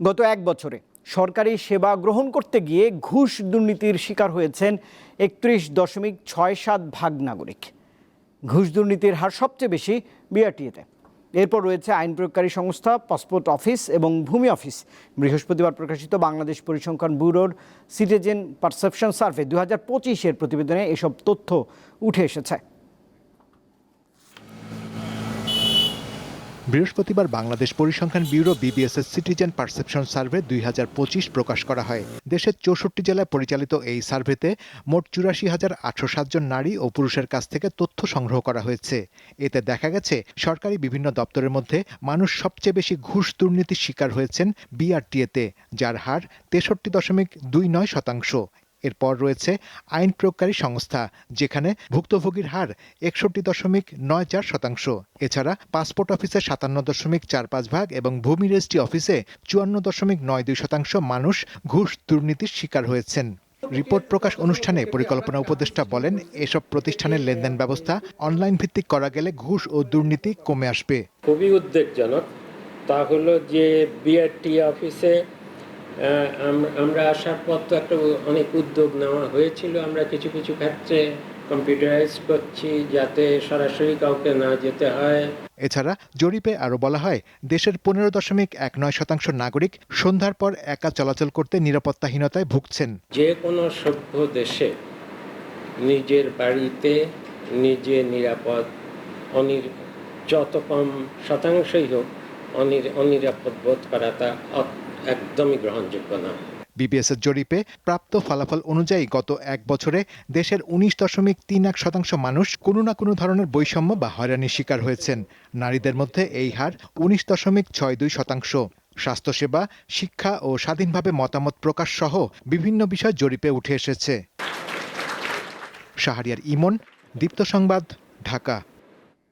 গত এক বছরে সরকারি সেবা গ্রহণ করতে গিয়ে ঘুষ দুর্নীতির শিকার হয়েছেন একত্রিশ দশমিক ছয় সাত ভাগ নাগরিক। ঘুষ দুর্নীতির হার সবচেয়ে বেশি বিআরটিএতে। এরপর রয়েছে আইন প্রয়োগকারী সংস্থা, পাসপোর্ট অফিস এবং ভূমি অফিস। বৃহস্পতিবার প্রকাশিত বাংলাদেশ পরিসংখ্যান ব্যুরোর সিটিজেন পারসেপশন সার্ভে দু হাজার পঁচিশের প্রতিবেদনে এসব তথ্য উঠে এসেছে। বৃহস্পতিবার বাংলাদেশ পরিসংখ্যান ব্যুরো বিবিএস এর সিটিজেন পারসেপশন সার্ভে দুই হাজার পঁচিশ প্রকাশ করা হয়। দেশের চৌষট্টি জেলায় পরিচালিত এই সার্ভেতে মোট চুরাশি হাজার আটশো জন নারী ও পুরুষের কাছ থেকে তথ্য সংগ্রহ করা হয়েছে। এতে দেখা গেছে, সরকারি বিভিন্ন দপ্তরের মধ্যে মানুষ সবচেয়ে বেশি ঘুষ দুর্নীতির শিকার হয়েছেন বিআরটিএতে, যার হার তেষট্টি দশমিক দুই নয় শতাংশ। এরপর রয়েছে আইন প্রয়োগকারী সংস্থা, যেখানে ভুক্তভোগীর হার একষট্টি দশমিক নয় চার শতাংশ। এছাড়া পাসপোর্ট অফিসে সাতান্ন দশমিক চার পাঁচ ভাগ এবং ভূমি রেজিস্ট্রি অফিসে চুয়ান্ন দশমিক নয় দুই শতাংশ মানুষ ঘুষ দুর্নীতির শিকার হয়েছেন। রিপোর্ট প্রকাশ অনুষ্ঠানে পরিকল্পনা উপদেষ্টা বলেন, এসব প্রতিষ্ঠানের লেনদেন ব্যবস্থা অনলাইন ভিত্তিক করা গেলে ঘুষ ও দুর্নীতি কমে আসবে। খুবই উদ্বেগজনক। তা হলো যে বিআরটি অফিসে আমরা আসার পর তো একটা অনেক উদ্যোগ নেওয়া হয়েছিল। আমরা কিছু কিছু ক্ষেত্রে কম্পিউটারাইজ করছি যাতে সরাসরি কাউকে না যেতে হয়। এছাড়া জরিপে আরও বলা হয় দেশের পনেরো দশমিক এক নয় শতাংশ নাগরিক সন্ধ্যার পর একা চলাচল করতে নিরাপত্তাহীনতায় ভুগছেন। যে কোনো সভ্য দেশে নিজের বাড়িতে নিজে নিরাপদ অনির যত কম শতাংশই হোক অনির অনিরাপদ বোধ করাটা একদমই গ্রহণযোগ্য না। বিবিএস এর জরিপে প্রাপ্ত ফলাফল অনুযায়ী গত এক বছরে দেশের উনিশ দশমিক তিন এক শতাংশ মানুষ কোনো না কোনো ধরনের বৈষম্য বা হয়রানির শিকার হয়েছেন। নারীদের মধ্যে এই হার উনিশ দশমিক ছয় দুই শতাংশ। স্বাস্থ্যসেবা, শিক্ষা ও স্বাধীনভাবে মতামত প্রকাশ সহ বিভিন্ন বিষয় জরিপে উঠে এসেছে। শাহরিয়ার ইমন, দীপ্ত সংবাদ, ঢাকা।